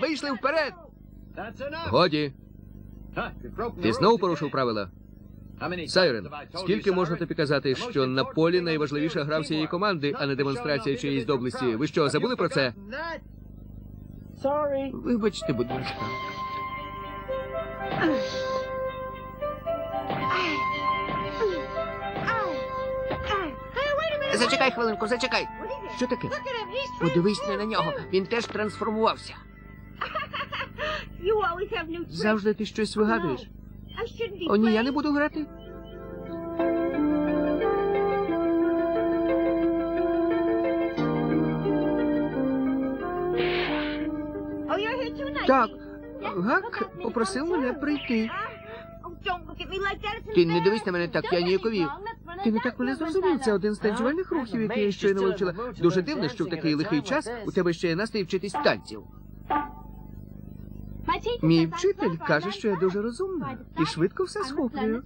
вийшли вперед! Годі, ти знову порушив правила. Сайрен, скільки можна тобі казати, що на полі найважливіша гра всієї команди, а не демонстрація чиєїсь доблесті? Ви що, забули про це? Вибачте, будь ласка. Зачекай хвилинку, зачекай. Що таке? Подивись не на нього. Він теж трансформувався. Завжди ти щось вигадуєш. О, ні, я не буду грати. Так, Гак попросив мене прийти. Ти не дивись на мене так, я ніяковів. Ти не так мене зрозумів. Це один з танцювальних рухів, який я щойно вивчила. Дуже дивно, що в такий лихий час у тебе ще є настрій вчитись танців. Мій вчитель каже, що я дуже розумна і швидко все схоплюю.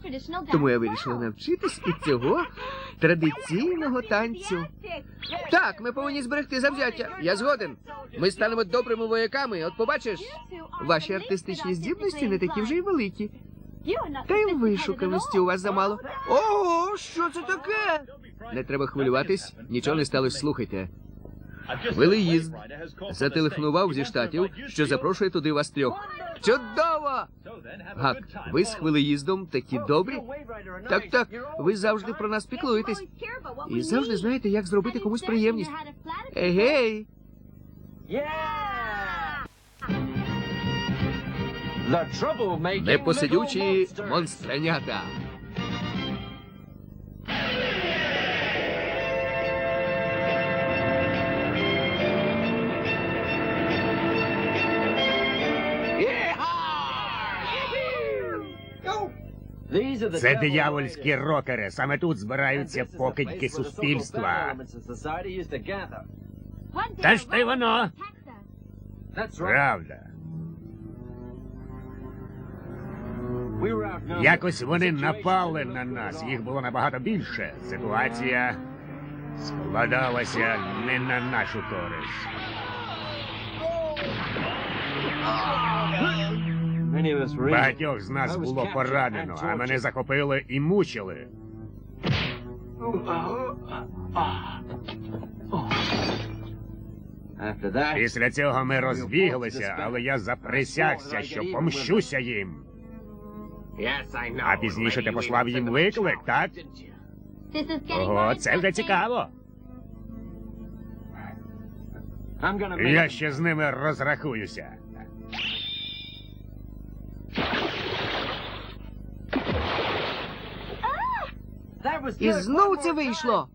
Тому я вирішила навчитись і цього традиційного танцю. Так, ми повинні зберегти завзяття. Я згоден. Ми станемо добрими вояками. От побачиш, ваші артистичні здібності не такі вже й великі. Та й вишуканості у вас замало. Ого, що це таке? Не треба хвилюватись, нічого не сталося, слухайте. Велиїзд зателефонував зі штатів, що запрошує туди вас трьох. Чудово! Гак, ви з хвилеїздом такі добрі? Так, так, ви завжди про нас піклуєтесь. І завжди знаєте, як зробити комусь приємність. Егей! Непосидючі монстренята. Це диявольські рокери. Саме тут збираються покидьки суспільства. Та ж ти воно. Правда. Якось вони напали на нас. Їх було набагато більше. Ситуація складалася не на нашу користь. Багатьох з нас було поранено, а мене захопили і мучили. Після цього ми розбіглися, але я заприсягся, що помщуся їм. А пізніше ти послав їм виклик, так? Ого, це вже цікаво. Я ще з ними розрахуюся. І знову це вийшло.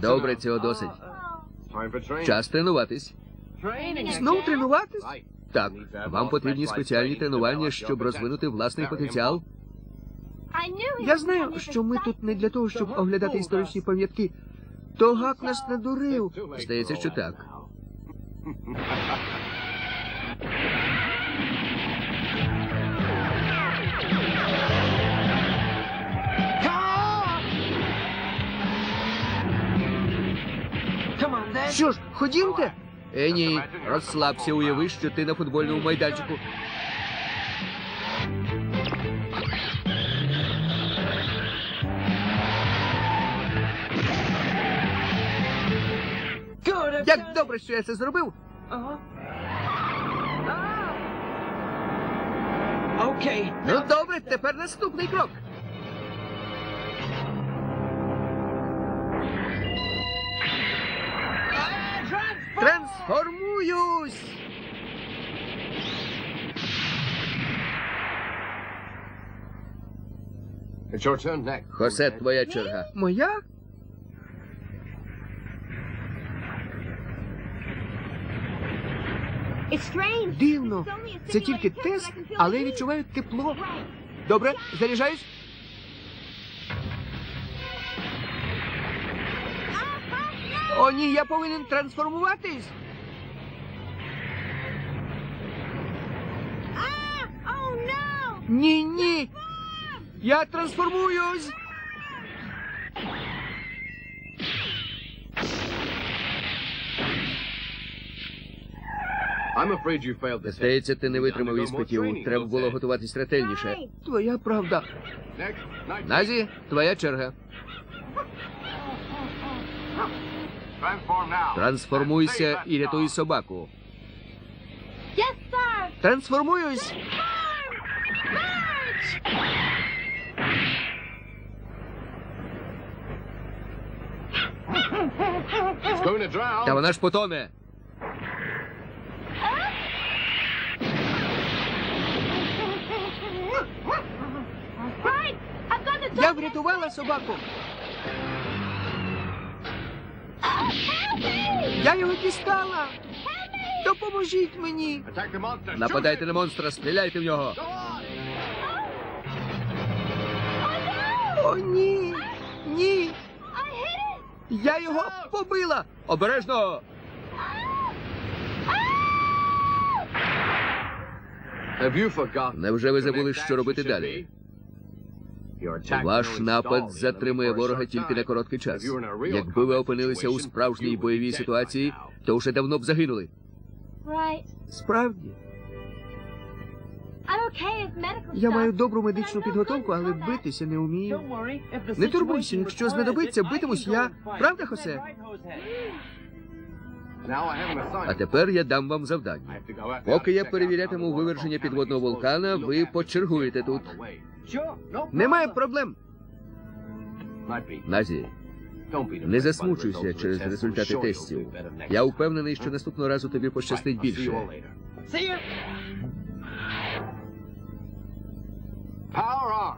Добре, цього досить. Час тренуватись. Знов тренуватись? Так, вам потрібні спеціальні тренування, щоб розвинути власний потенціал. Я знаю, що ми тут не для того, щоб оглядати історичні пам'ятки. То гак нас надурив. Здається, що так. Що ж, ходімте? Е, ні, розслабся, уяви, що ти на футбольному майданчику. Як добре, що я це зробив. Окей. Ну добре, тепер наступний крок. Трансформуюсь! Хосе, твоя черга. Моя? Дивно. Це тільки тест, але я відчуваю тепло. Добре, заряджаюсь. О, ні, я повинен трансформуватись. Ні, ні. Я трансформуюсь. Здається, ти не витримав іспитів. Треба було готуватись ретельніше. Твоя правда. Назі, твоя черга. Трансформуйся і рятуй собаку. Трансформуюсь. Та вона ж потоне. Я врятувала собаку. Я його дістала. Допоможіть мені. Нападайте на монстра, стріляйте в нього. О, ні. Ні. Я його побила. Обережно. Невже ви забули, що робити далі? Ваш напад затримує ворога тільки на короткий час. Якби ви опинилися у справжній бойовій ситуації, то вже давно б загинули. Справді, я маю добру медичну підготовку, але битися не вмію. Не турбуйся, якщо знадобиться, битимусь я. Правда, Хосе? А тепер я дам вам завдання. Поки я перевірятиму виверження підводного вулкана, ви почергуєте тут. Немає проблем. Назі, не засмучуйся через результати тестів. Я впевнений, що наступного разу тобі пощастить більше. Power on.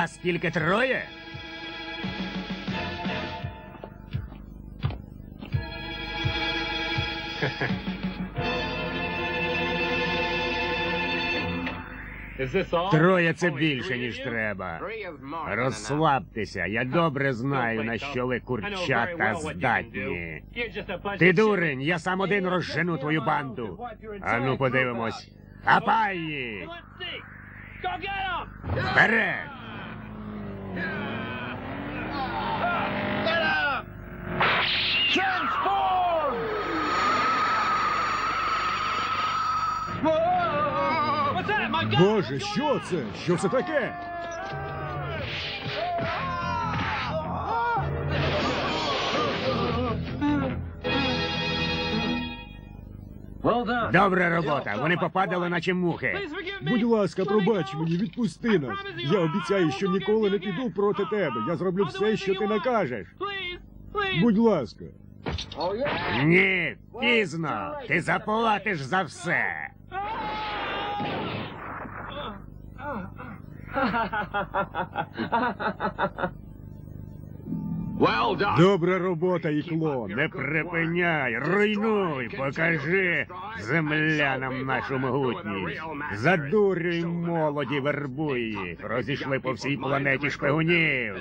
Вас тільки троє? Троє це більше, ніж треба. Розслабтеся, я добре знаю, на що ви курчата здатні. Ти дурень, я сам один розжену твою банду. Ану, подивимось. Боже, що це? Що це таке? Добра робота. Вони попадали, наче мухи. Будь ласка, пробач мені, відпусти нас. Я обіцяю, що ніколи не піду проти тебе. Я зроблю все, що ти накажеш. Будь ласка. Ні, пізно. Ти заплатиш за все. Добра робота, іклон. Не припиняй, руйнуй, покажи землянам нашу могутність. Задурюй молоді, вербуй їх. Розійшли по всій планеті шпигунів.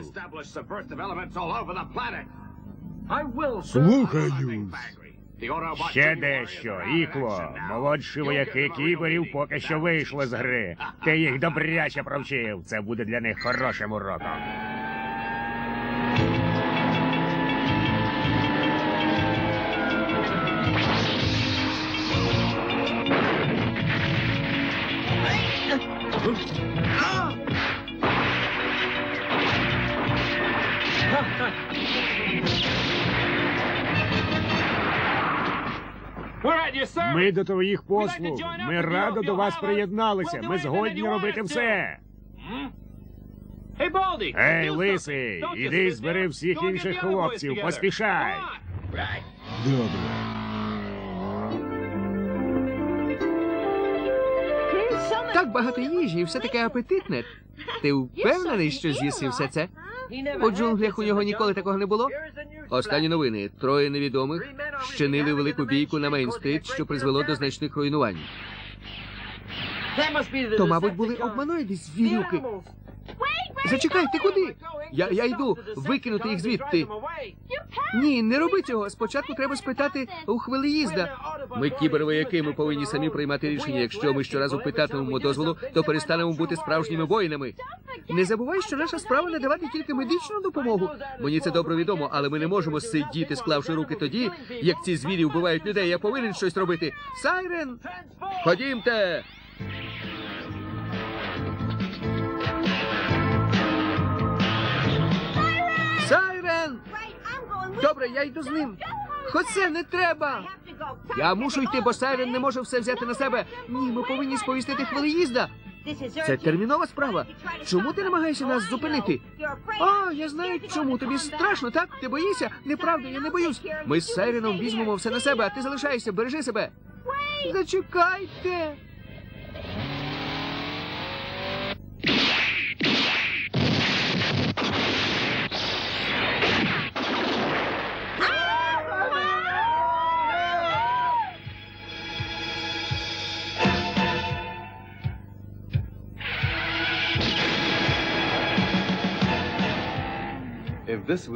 Of Ще дещо, ікло. Молодші вояки кіберів поки що вийшли з гри. Ти їх добряче провчив. Це буде для них хорошим уроком. Ми до твоїх послуг. Ми радо до вас приєдналися. Ми згодні робити все. Ей, лисий, іди збери всіх інших хлопців, поспішай. Добре. Так багато їжі і все таке апетитне. Ти впевнений, що з'їси все це? У джунглях у нього ніколи такого не було. Останні новини. Троє невідомих щинили велику бійку на Мейн-стрит, що призвело до значних руйнувань. То, мабуть, були обманоїди звірюки. Зачекай, ти куди? Я, я йду викинути їх звідти. Ні, не роби цього. Спочатку треба спитати у хвилеїзда. Ми кібервояки, ми повинні самі приймати рішення. Якщо ми щоразу питатимемо дозволу, то перестанемо бути справжніми воїнами. Не забувай, що наша справа не давати тільки медичну допомогу. Мені це добре відомо, але ми не можемо сидіти, склавши руки тоді, як ці звірі вбивають людей. Я повинен щось робити. Сайрен! Ходімте! Добре, я йду з ним. Хоце, не треба. Я мушу йти, бо Сайрен не може все взяти на себе. Ні, ми повинні сповістити хвилеїзда. Це термінова справа. Чому ти намагаєшся нас зупинити? А, я знаю, чому тобі страшно, так? Ти боїшся? Неправда, я не боюсь. Ми з Сайреном візьмемо все на себе, а ти залишайся, бережи себе. Зачекайте.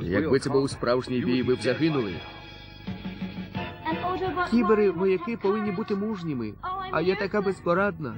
Якби це був справжній бій, ви б загинули. Кібери вояки повинні бути мужніми, а я така безпорадна.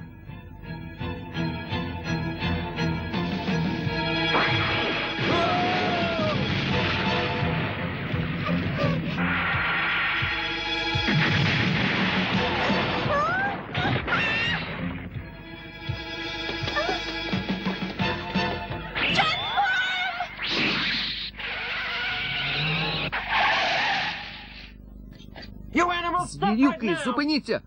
Звірюки, зупиніться!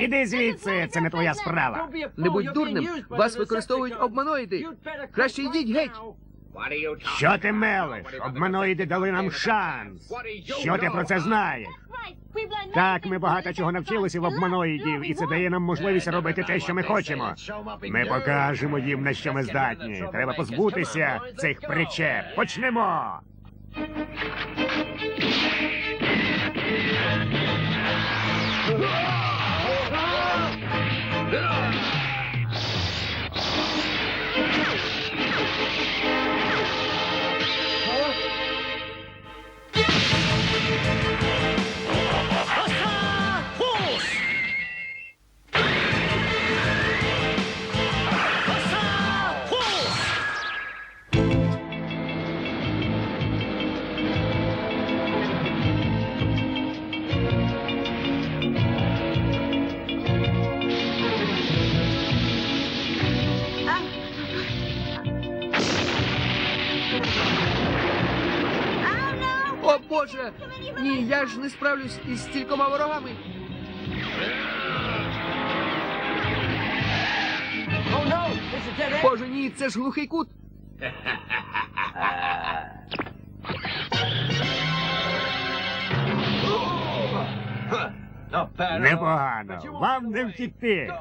Іди звідси, це не твоя справа. Не будь дурним, вас використовують обманоїди. Краще йдіть геть. Що ти мелиш? Обманоїди дали нам шанс. Що ти про це знаєш? Так, ми багато чого навчилися в обманоїдів, і це дає нам можливість робити те, що ми хочемо. Ми покажемо їм, на що ми здатні. Треба позбутися цих причеп. Почнемо. Справлюсь із стількома ворогами. Боже, ні, це ж глухий кут. Непогано. Вам не втікти.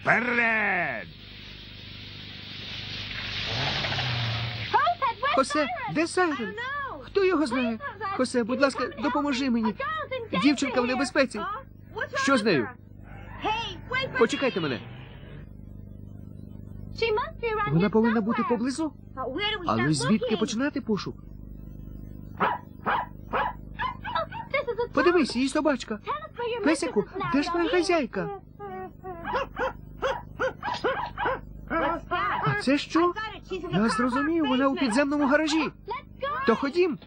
Вперед! Хосе, де Сайрен? Хто його знає? Хосе, будь ласка, допоможи мені. Дівчинка в небезпеці. Що з нею? Почекайте мене. Вона повинна бути поблизу. Але звідки починати пошук? Подивись, її собачка. Песику, де ж твоя хазяйка? А це що? Я зрозумів, вона у підземному гаражі. То ходім.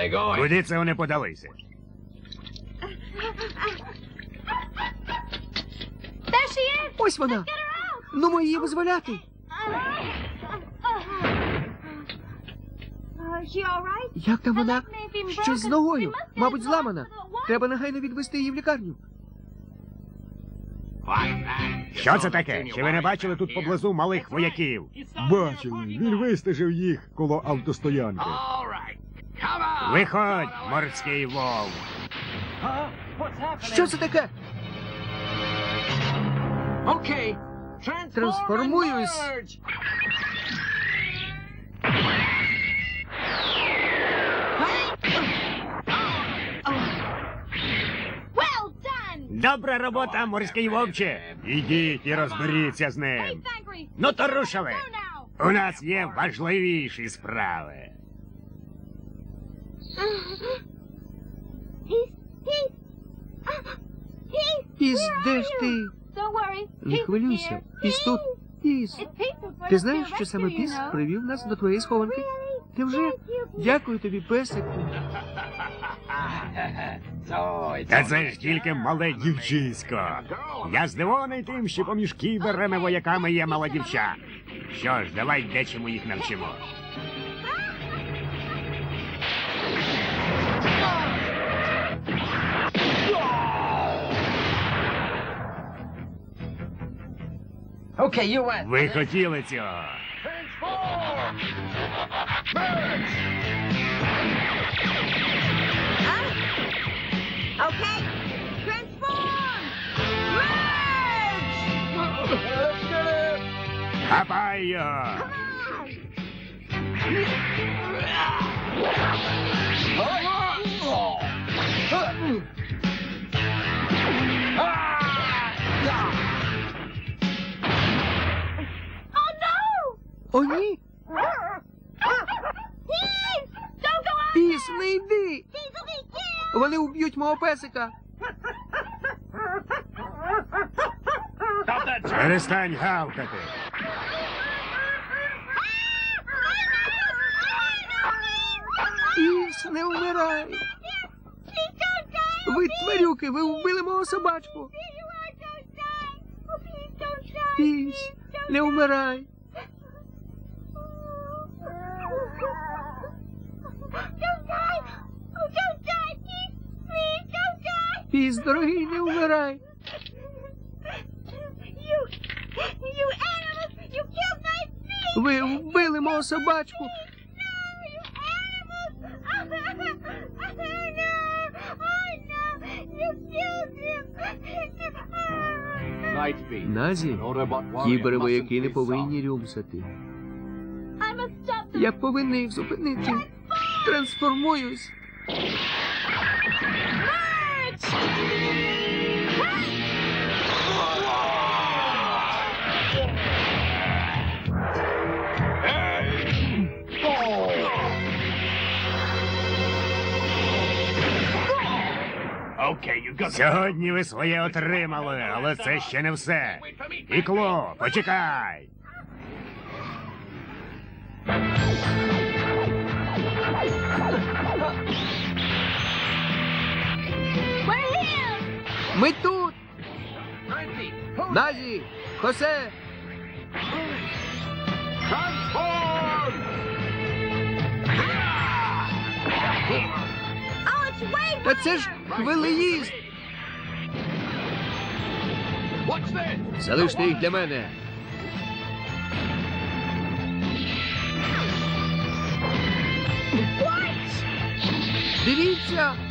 They going? Куди це вони подалися? Ось вона. Ну, ми її визволяти. Як там вона? Щось з ногою. Мабуть, зламана. Треба негайно відвести її в лікарню. Що це таке? Чи ви не бачили тут поблизу малих вояків? Бачили, він вистежив їх коло автостоянки. All right. Come on. Виходь, морський вовк. Що це таке? Okay. Трансформуюсь. Добра робота, морський вовче. Ідіть і розберіться з ним. Ну то рушили. У нас є важливіші справи. Піс, де ж ти? Не хвилюйся. Піс тут. Піс. Ти знаєш, що саме піс привів нас до твоєї схованки? Ти вже? Дякую тобі, песику. Та це ж тільки мале дівчисько. Я здивований тим, що поміж кіберами вояками є мала дівча. Що ж, давай дечому їх навчимо. Okay, you win. Ви хотіли цього. Okay, transform! Хапай його! О, ні! Піс, не йди! Вони уб'ють мого песика. Перестань гавкати. Піс, не вмирай! Ви тварюки, ви вбили мого собачку! Піс, не вмирай! Піс, дорогий, не вмирай! You, you animals! You killed my pig! Ви вбили мого собачку! Назі, кібери вояки не повинні рюмсати. Я повинен їх зупинити. Трансформуюсь. Сьогодні ви своє отримали, але це ще не все. Ікло, почекай. Ми тут! Назі! Хосе! Та це ж хвилеїст! Залиште їх для мене. Дивіться!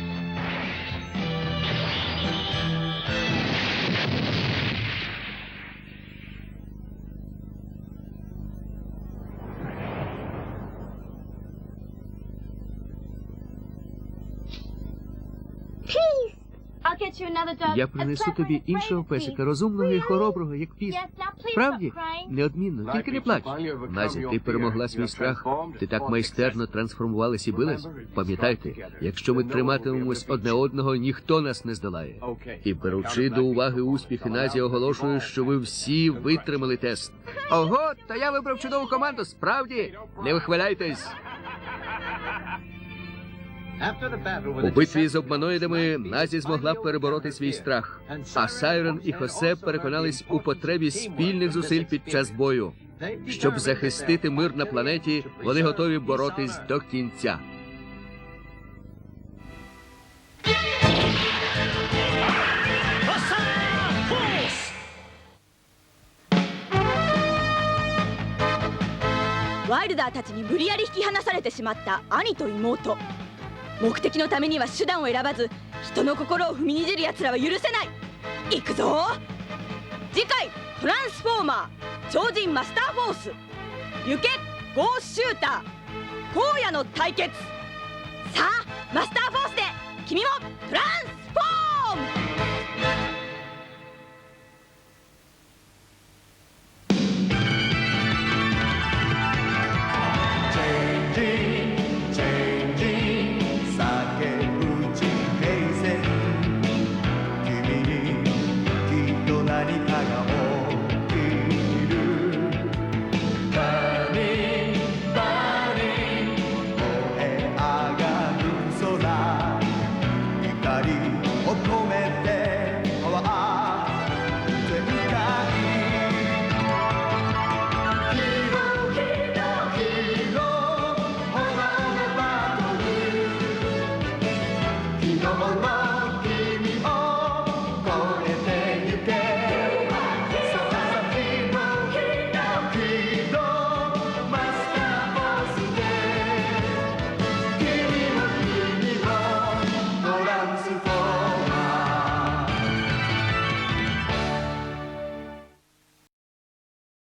Я принесу тобі іншого песика, розумного і хороброго, як піс. Справді? Неодмінно, тільки не плач. Назі, ти перемогла свій страх. Ти так майстерно трансформувалась і билась. Пам'ятайте, якщо ми триматимемось одне одного, ніхто нас не здолає. І беручи до уваги успіхи, Назі оголошую, що ви всі витримали тест. Ого, та я вибрав чудову команду. Справді, не вихваляйтесь. У битві з обманоїдами Назі змогла перебороти свій страх. А Сайрон і Хосе переконались у потребі спільних зусиль під час бою. Щоб захистити мир на планеті, вони готові боротись до кінця. ワイルダーたちに無理やり引き離されてしまった兄と妹 目的のためには手段を選ばず人の心を踏みにじる奴らは許せない。行くぞ。次回「トランスフォーマー超人マスターフォース。ユケゴーシューター。荒野の対決。さあマスターフォースで君もトランスフォーム。